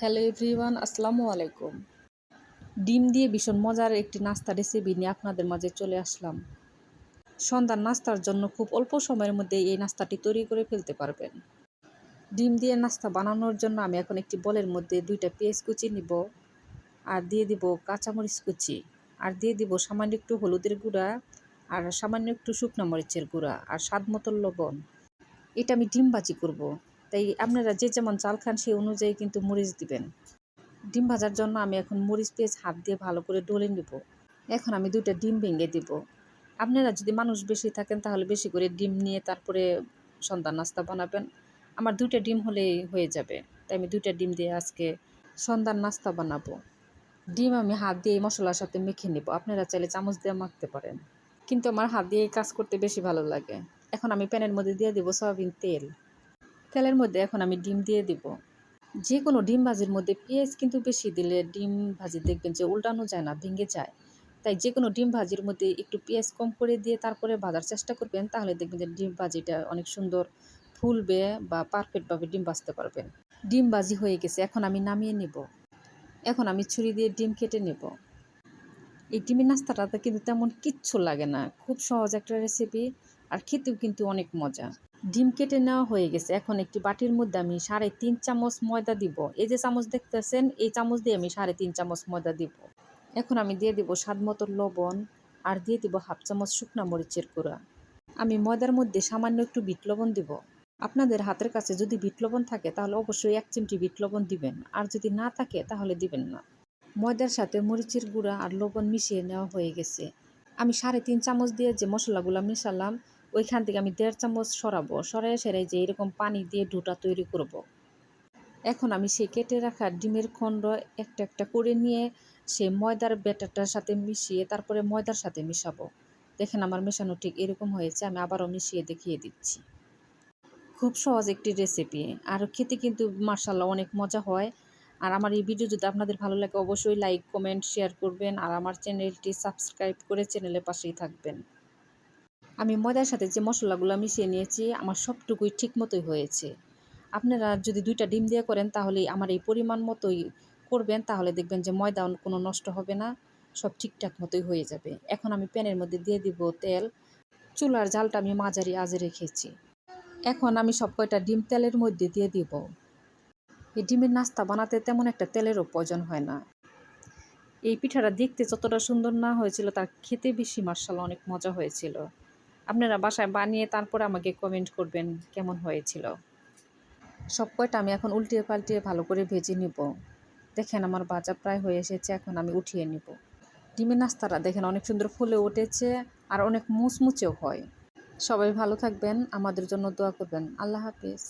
Hello everyone, আসসালামু আলাইকুম। ডিম দিয়ে ভীষণ মজার একটি নাস্তা রেসিপি নিয়ে আপনাদের মাঝে চলে আসলাম। সন্ধ্যার নাস্তার জন্য খুব অল্প সময়ের মধ্যে এই নাস্তাটি তৈরি করে ফেলতে পারবেন। ডিম দিয়ে নাস্তা বানানোর জন্য আমি এখন একটি বলের মধ্যে দুইটা পেঁয়াজ কুচি নিব আর দিয়ে দিব কাঁচামরিচ কুচি। আর দিয়ে দিব সামান্য একটু হলুদের গুঁড়া আর সামান্য একটু শুকনো মরিচের গুঁড়া আর স্বাদ মতো লবণ। এটা আমি ডিম ভাজি করব। তাই আপনারা যে যেমন চাল খান, সেই অনুযায়ী কিন্তু মরিচ দিবেন। ডিম ভাজার জন্য আমি এখন মরিচ পেঁয়াজ হাত দিয়ে ভালো করে ডলে নেব। এখন আমি দুইটা ডিম ভেঙে দিব। আপনারা যদি মানুষ বেশি থাকেন, তাহলে বেশি করে ডিম নিয়ে তারপরে সন্ধ্যা নাস্তা বানাবেন। আমার দুইটা ডিম হলেই হয়ে যাবে। তাই আমি দুইটা ডিম দিয়ে আজকে সন্ধ্যার নাস্তা বানাবো। ডিম আমি হাত দিয়ে মশলার সাথে মেখে নেব। আপনারা চাইলে চামচ দিয়ে মাখতে পারেন। কিন্তু আমার হাত দিয়ে কাজ করতে বেশি ভালো লাগে। এখন আমি প্যানের মধ্যে দিয়ে দেবো সয়াবিন তেল। তেলের মধ্যে এখন আমি ডিম দিয়ে দিব। যে কোনো ডিম ভাজির মধ্যে পেঁয়াজ কিন্তু বেশি দিলে ডিম ভাজি দেখবেন যে উল্টানো যায় না, ভেঙে যায়। তাই যে কোনো ডিম ভাজির মধ্যে একটু পেঁয়াজ কম করে দিয়ে তারপরে ভাজার চেষ্টা করবেন, তাহলে দেখবেন যে ডিম ভাজিটা অনেক সুন্দর ফুলবে বা পারফেক্টভাবে ডিম ভাজতে পারবেন। ডিম ভাজি হয়ে গেছে, এখন আমি নামিয়ে নেব। এখন আমি ছুরি দিয়ে ডিম কেটে নেব। এই ডিমের নাস্তাটাতে কিন্তু তেমন কিচ্ছু লাগে না। খুব সহজ একটা রেসিপি আর খেতেও কিন্তু অনেক মজা। ডিম কেটে নেওয়া হয়ে গেছে। এখন একটি বাটির মধ্যে আমি সাড়ে তিন চামচ ময়দা দিব। এই যে চামচ দেখতেছেন, এই চামচ দিয়ে আমি সাড়ে তিন চামচ ময়দা দিব। এখন আমি দিয়ে দিব স্বাদ মতো লবণ আর দিয়ে দিব হাফ চামচ শুকনা মরিচের গুঁড়া। আমি ময়দার মধ্যে সামান্য একটু বিট লবণ দিব। আপনাদের হাতের কাছে যদি বিট লবণ থাকে, তাহলে অবশ্যই এক চিমটি বিট লবণ দিবেন। আর যদি না থাকে, তাহলে দিবেন না। ময়দার সাথে মরিচের গুঁড়া আর লবণ মিশিয়ে নেওয়া হয়ে গেছে। আমি সাড়ে তিন চামচ দিয়ে যে মশলাগুলো মেশালাম ওইখান থেকে আমি দেড় চামচ সরাবো। সরাই সেরাই যে এরকম পানি দিয়ে ডোটা তৈরি করব। এখন আমি সেই কেটে রাখা ডিমের খণ্ড একটা একটা করে নিয়ে সেই ময়দার ব্যাটারটার সাথে মিশিয়ে তারপরে ময়দার সাথে মিশাবো। দেখেন আমার মেশানো ঠিক এরকম হয়েছে, আমি আবারও মিশিয়ে দেখিয়ে দিচ্ছি। খুব সহজ একটি রেসিপি আর খেতে কিন্তু মার্শাল্লাহ অনেক মজা হয়। আর আমার এই ভিডিও যদি আপনাদের ভালো লাগে, অবশ্যই লাইক কমেন্ট শেয়ার করবেন। আর আমার চ্যানেলটি সাবস্ক্রাইব করে চ্যানেলের পাশেই থাকবেন। আমি ময়দার সাথে যে মশলাগুলো মিশিয়ে নিয়েছি, আমার সবটুকুই ঠিক মতোই হয়েছে। আপনারা যদি দুইটা ডিম দিয়ে করেন তাহলে আমার এই পরিমাণ মতোই করবেন। তাহলে দেখবেন যে ময়দা কোনো নষ্ট হবে না, সব ঠিকঠাক মতোই হয়ে যাবে। এখন আমি প্যানের মধ্যে দিয়ে দিব তেল। চুলার জালটা আমি মাঝারি আজে রেখেছি। এখন আমি সব কয়টা ডিম তেলের মধ্যে দিয়ে দিব। এই ডিমের নাস্তা বানাতে তেমন একটা তেলেরও প্রয়োজন হয় না। এই পিঠাটা দেখতে যতটা সুন্দর না হয়েছিল, তার খেতে বেশি মার্শাল অনেক মজা হয়েছিল। আপনারা বাসায় বানিয়ে তারপর আমাকে কমেন্ট করবেন কেমন হয়েছিল। সব কয়টা আমি এখন উল্টিয়ে পাল্টিয়ে ভালো করে ভেজে নিব। দেখেন আমার বাজা প্রায় হয়ে এসেছে, এখন আমি উঠিয়ে নিব। ডিমের নাস্তাটা দেখেন অনেক সুন্দর ফুলে উঠেছে আর অনেক মুচমুচেও হয়। সবাই ভালো থাকবেন, আমাদের জন্য দোয়া করবেন। আল্লাহ হাফিজ।